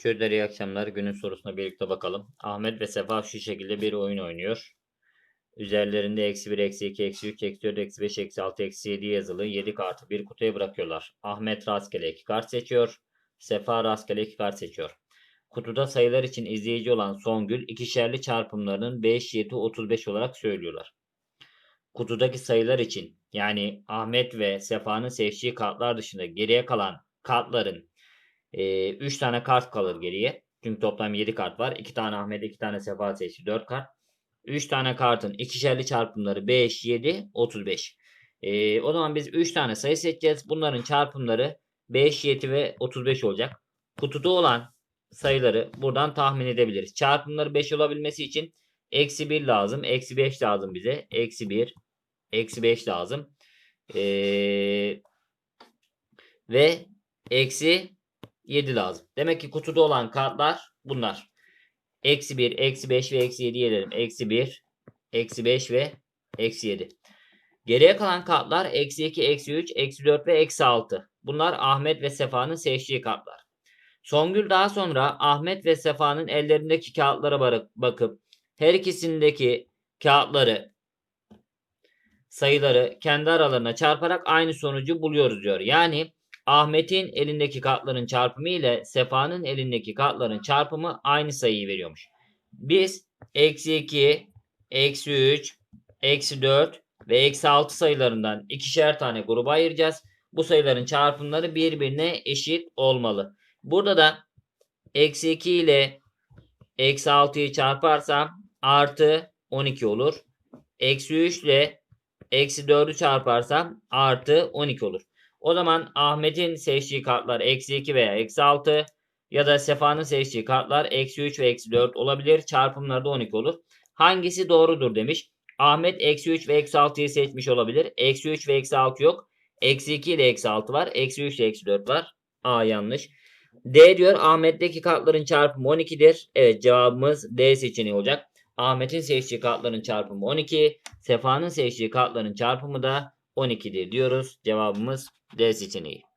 Çocuklar iyi akşamlar. Günün sorusuna birlikte bakalım. Ahmet ve Sefa şu şekilde bir oyun oynuyor. Üzerlerinde eksi 1, eksi 2, eksi 3, eksi 4, eksi 5, eksi 6, eksi 7 yazılı 7 kartı bir kutuya bırakıyorlar. Ahmet rastgele 2 kart seçiyor. Sefa rastgele 2 kart seçiyor. Kutuda sayılar için izleyici olan Songül ikişerli çarpımlarının 5, 7, 35 olarak söylüyorlar. Kutudaki sayılar için yani Ahmet ve Sefa'nın seçtiği kartlar dışında geriye kalan kartların 3 tane kart kalır geriye. Çünkü toplam 7 kart var. 2 tane Ahmet, 2 tane Sefa seçti. 4 kart. 3 tane kartın ikişerli çarpımları 5, 7, 35. Ee, o zaman biz 3 tane sayı seçeceğiz. Bunların çarpımları 5, 7 ve 35 olacak. Kutuda olan sayıları buradan tahmin edebiliriz. Çarpımları 5 olabilmesi için eksi 1 lazım. Eksi 5 lazım bize. Eksi 1, eksi 5 lazım. Ee, ve eksi 7 lazım. Demek ki kutuda olan kartlar bunlar. Eksi 1, eksi 5 ve eksi 7 edelim. Eksi 1, eksi 5 ve eksi 7. Geriye kalan kartlar eksi 2, eksi 3, eksi 4 ve eksi 6. Bunlar Ahmet ve Sefa'nın seçtiği kartlar. Songül daha sonra Ahmet ve Sefa'nın ellerindeki kağıtlara bak- bakıp her ikisindeki kağıtları sayıları kendi aralarına çarparak aynı sonucu buluyoruz diyor. Yani Ahmet'in elindeki kartların çarpımı ile Sefa'nın elindeki kartların çarpımı aynı sayıyı veriyormuş. Biz eksi 2, eksi 3, eksi 4 ve eksi 6 sayılarından ikişer tane gruba ayıracağız. Bu sayıların çarpımları birbirine eşit olmalı. Burada da eksi 2 ile eksi 6'yı çarparsam artı 12 olur. Eksi 3 ile eksi 4'ü çarparsam artı 12 olur. O zaman Ahmet'in seçtiği kartlar eksi 2 veya eksi 6 ya da Sefa'nın seçtiği kartlar eksi 3 ve eksi 4 olabilir. Çarpımları da 12 olur. Hangisi doğrudur demiş. Ahmet eksi 3 ve eksi 6'yı seçmiş olabilir. Eksi 3 ve eksi 6 yok. Eksi 2 ile eksi 6 var. Eksi 3 ile eksi 4 var. A yanlış. D diyor Ahmet'teki kartların çarpımı 12'dir. Evet cevabımız D seçeneği olacak. Ahmet'in seçtiği kartların çarpımı 12. Sefa'nın seçtiği kartların çarpımı da 12'dir diyoruz. Cevabımız D seçeneği.